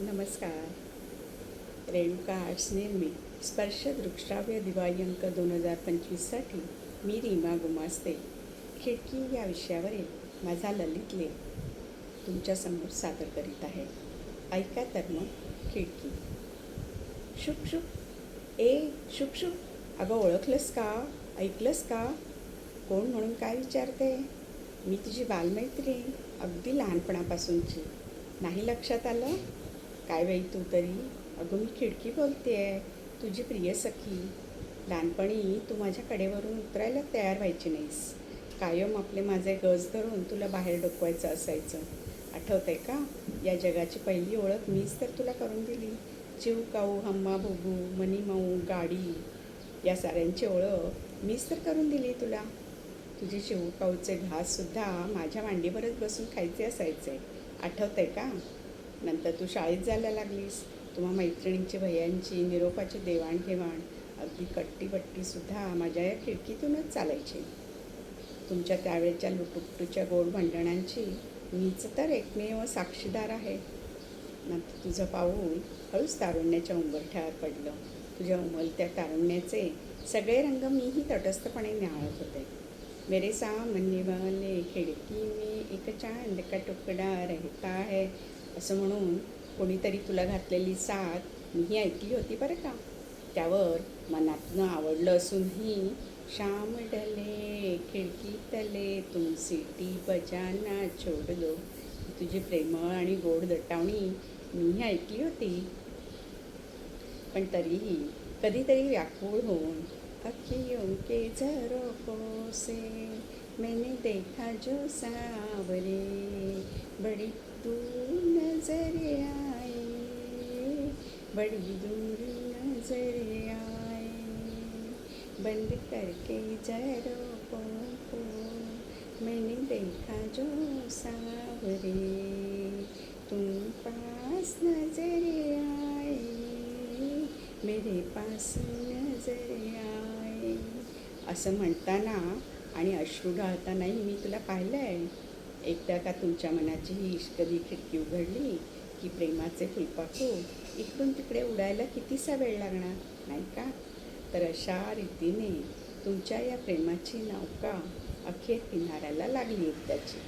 नमस्कार. रेणुका आर्ट्स निर्मित स्पर्श दृकश्राव्य दिवाळी अंक दोन हजार पंचवीससाठी मी रीमा गुमास्ते. खिडकी या विषयावरील माझा ललित लेख तुमच्यासमोर सादर करीत आहे. ऐका तर मग खिडकी. शुक शुक. ए शुक शुक. अगं ओळखलंस का? ऐकलंस का? कोण म्हणून काय विचारते? मी तुझी बालमैत्रीण अगदी लहानपणापासूनची. नाही लक्षात आलं? काय बाई तू तरी? अगं मी खिडकी बोलते आहे तुझी प्रिय सखी. लहानपणी तू माझ्या कडेवरून उतरायला तयार व्हायची नाहीस. कायम आपले माझे गज धरून तुला बाहेर डोकवायचं असायचं. आठवतंय का? या जगाची पहिली ओळख मीच तर तुला करून दिली. चिव काऊ हम्मा भोगू मनी माऊ गाडी. या साऱ्यांची ओळख मीच तर करून दिली तुला. तुझे चिवकाऊचे घाससुद्धा माझ्या मांडीवरच बसून खायचे असायचे. आठवतंय का? नंतर तू शाळेत जायला लागलीस. तुम्हा मैत्रिणींची भयांची निरोपाची देवाणघेवाण. अगदी कट्टीबट्टीसुद्धा माझ्या या खिडकीतूनच चालायची. तुमच्या त्यावेळच्या लुटुपटूच्या गोड भांडणांची मीच तर एकमेव साक्षीदार आहे. नंतर तुझं पाऊल हळूच तारुण्याच्या उंबरठ्यावर पडलं. तुझ्या उमलत्या तारुण्याचे सगळे रंग मीही तटस्थपणे न्याळत होते. मेरे सामने वाले खिडकी में एक चांद का टुकडा रहता है. असं म्हणून कोणीतरी तुला घातलेली साथ मीही ऐकली होती बरं का. त्यावर मनातनं आवडलं असूनही श्याम डले खिडकी तले तुम सिटी बजाना छोड दो तुझी प्रेमळ आणि गोड दटावणी मीही ऐकली होती. पण तरीही कधीतरी व्याकुळ होऊन अखियों के झरो कोसे मैंने देखा जो सावरे बड़ी दूर नजर आए बड़ी दूर नजर आए। बंद करके झरोखों को मैंने देखा जो सावरे तुम पास नजर आए मेरे पास नजर आए। असं म्हणताना आणि अश्रू ढाळतानाही मी तुला पाहिलं आहे एकदा का तुमच्या मनाची ही कधी खिडकी उघडली की प्रेमाचे फुलपाखू इकडून तिकडे उडायला कितीसा वेळ लागणार नाही का? तर अशा रीतीने तुमच्या या प्रेमाची नौका अखेर किनाऱ्याला लागली एकदाची.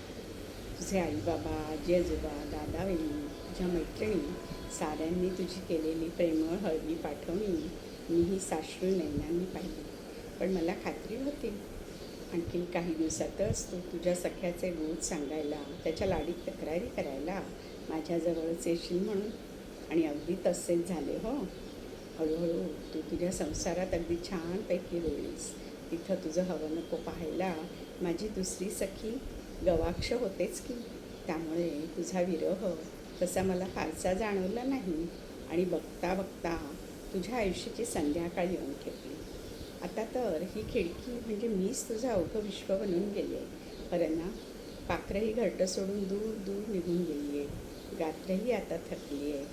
तुझे आई बाबा आजी आजोबा दादा वहिनी तुझ्या मैत्रिणी साऱ्यांनी तुझी केलेली प्रेमळ हळवी पाठवणी मीही साश्रू नैनांनी पाहिली. पण मला खात्री होती आणखी काही दिवसातच तू तुझ्या सख्याचे बोध सांगायला त्याच्या लाडीत तक्रारी करायला माझ्याजवळच येशील म्हणून. आणि अगदी तसेच झाले हो. हळूहळू तू तुझ्या संसारात अगदी छानपैकी रोळलीस तिथं तुझं हवं नको पाहायला माझी दुसरी सखी गवाक्ष होतेच की. त्यामुळे तुझा विरह तसा मला फारसा जाणवला नाही. आणि बघता बघता तुझ्या आयुष्याची संध्याकाळ येऊन ठेवली आता तर ही खिडकी म्हणजे मीच तुझं अवघं विश्व बनून गेली आहे. खरं ना? पाखरंही घरटं सोडून दूर दूर निघून गेली आहे. गात्रही आता थकली आहे.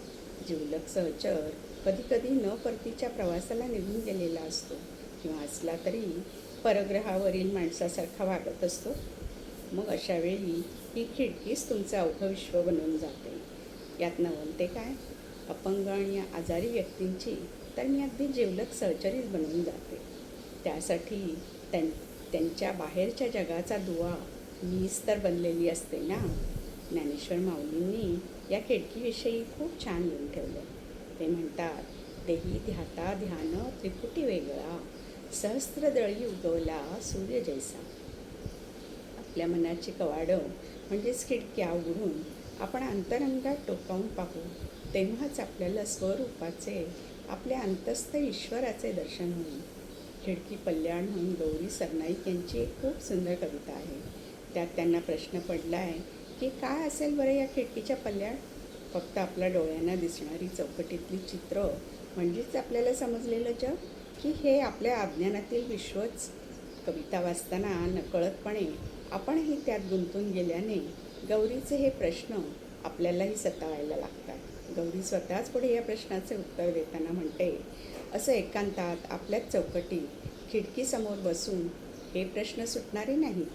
जिवलक सहचर कधी कधी न परतीच्या प्रवासाला निघून गेलेला असतो. किंवा असला तरी परग्रहावरील माणसासारखा वागत असतो. मग अशा वेळी ही खिडकीच तुमचं अवघं विश्व बनून जाते. यात नवलते काय? अपंग आणि आजारी व्यक्तींची तर मी अगदी जिवलक सहचरीच बनून जाते. त्यासाठी त्यां त्यांच्या बाहेरच्या जगाचा दुवा मीच तर बनलेली असते ना? ज्ञानेश्वर माऊलींनी या खिडकीविषयी खूप छान लिहून ठेवलं ते म्हणतात देही ध्याता ध्यान त्रिपुटी वेगळा सहस्त्रदळी उगवला सूर्य जैसा. आपल्या मनाची कवाडं म्हणजेच खिडक्या उघडून आपण अंतरंगात टोकावून पाहू तेव्हाच आपल्याला स्वरूपाचे आपल्या अंतस्थ ईश्वराचे दर्शन होईल. खिडकी कल्याण म्हणून गौरी सरनाईक यांची एक खूप सुंदर कविता आहे. त्यात त्यांना प्रश्न पडला आहे की काय असेल बरं या खिडकीच्या पल्ल्याड फक्त आपल्या डोळ्यांना दिसणारी चौकटीतली चित्र. म्हणजेच आपल्याला समजलेलं जग की हे आपल्या अज्ञानातील विश्वच कविता वाचताना नकळतपणे आपणही त्यात गुंतून गेल्याने गौरीचे हे प्रश्न आपल्यालाही सतावायला लागतात. गौरी स्वतःच पुढे या प्रश्नाचे उत्तर देताना म्हणते असं एकांतात आपल्याच चौकटीत खिडकीसमोर बसून हे प्रश्न सुटणारे नाहीत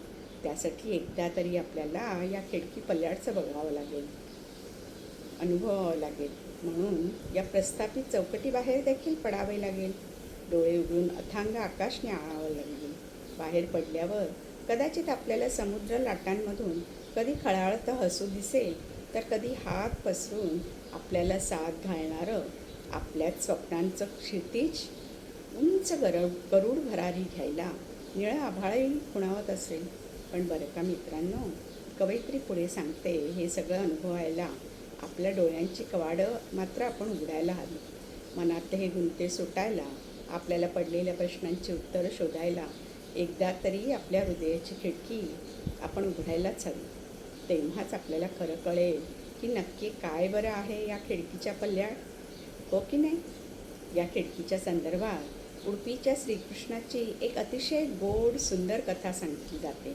त्यासाठी एकदा तरी आपल्याला या खिडकी पल्ल्याडचं बघावं लागेल. अनुभवावं लागेल. म्हणून या प्रस्थापित चौकटीबाहेर देखील पडावे लागेल. डोळे उघडून अथांग आकाश आळावं लागेल. बाहेर पडल्यावर कदाचित आपल्याला समुद्र लाटांमधून कधी खळाळतं हसू दिसेल तर कधी हात पसरून आपल्याला साथ घालणारं आपल्याच स्वप्नांचं क्षितिज उंच गर गरुड भरारी घ्यायला. निळं आभाळही खुणावत असेल. पण बरं का मित्रांनो कवयित्री पुढे सांगते हे सगळं अनुभवायला आपल्या डोळ्यांची कवाडं मात्र आपण उघडायला हवी. मनातले हे गुंते सुटायला आपल्याला पडलेल्या प्रश्नांची उत्तरं शोधायला एकदा तरी आपल्या हृदयाची खिडकी आपण उघडायलाच हवी. तेव्हाच आपल्याला खरं कळेल की नक्की काय बरं आहे या खिडकीच्या पल्ल्यात हो की नाही? या खिडकीच्या संदर्भात उडपीच्या श्रीकृष्णाची एक अतिशय गोड सुंदर कथा सांगितली जाते.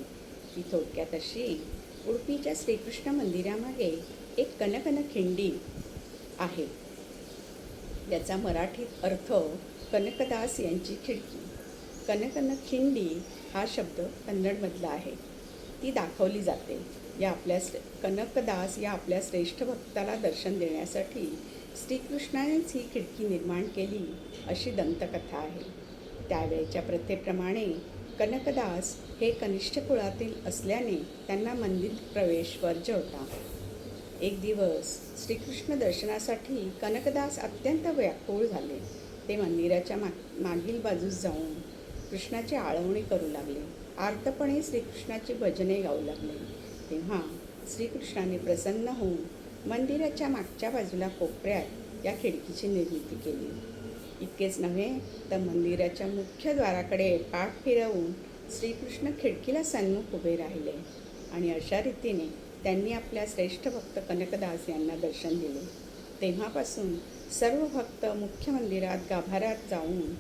ती थोडक्यात अशी उडपीच्या श्रीकृष्ण मंदिरामागे एक कनकन खिंडी आहे. याचा मराठीत अर्थ कनकदास यांची खिडकी. कनकन खिंडी हा शब्द कन्नडमधला आहे. ती दाखवली जाते. या आपल्या कनकदास या आपल्या श्रेष्ठ भक्ताला दर्शन देण्यासाठी श्रीकृष्णानेच ही खिडकी निर्माण केली अशी दंतकथा आहे. त्यावेळच्या प्रथेप्रमाणे कनकदास हे कनिष्ठ कुळातील असल्याने त्यांना मंदिर प्रवेश वर्ज होता एक दिवस श्रीकृष्ण दर्शनासाठी कनकदास अत्यंत व्याकुळ झाले. ते मंदिराच्या माग मागील बाजूस जाऊन कृष्णाची आळवणी करू लागले. आर्तपणे श्रीकृष्णाची भजने गाऊ लागले. तेव्हा श्रीकृष्णाने प्रसन्न होऊन मंदिराच्या मागच्या बाजूला कोपऱ्यात या खिडकीची निर्मिती केली. इतकेच नव्हे तर मंदिराच्या मुख्य द्वाराकडे पाठ फिरवून श्रीकृष्ण खिडकीला सन्मुख उभे राहिले आणि अशा रीतीने त्यांनी आपल्या श्रेष्ठ भक्त कनकदास यांना दर्शन दिले. तेव्हापासून सर्व भक्त मुख्य मंदिरात गाभाऱ्यात जाऊन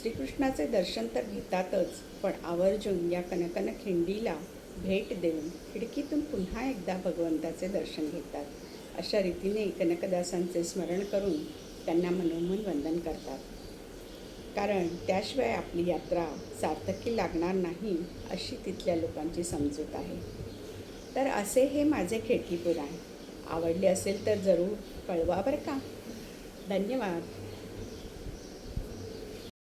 श्रीकृष्णाचे दर्शन तर घेतातच पण आवर्जून या कनकन खिंडीला भेट देऊन खिडकीतून पुन्हा एकदा भगवंताचे दर्शन घेतात. अशा रीतीने कनकदासांचे स्मरण करून त्यांना मनोमन वंदन करतात. कारण त्याशिवाय आपली यात्रा सार्थकी लागणार नाही अशी तिथल्या लोकांची समजूत आहे. तर असे हे माझे खिडकी पुराण आवडले असेल तर जरूर कळवा बरं का. धन्यवाद.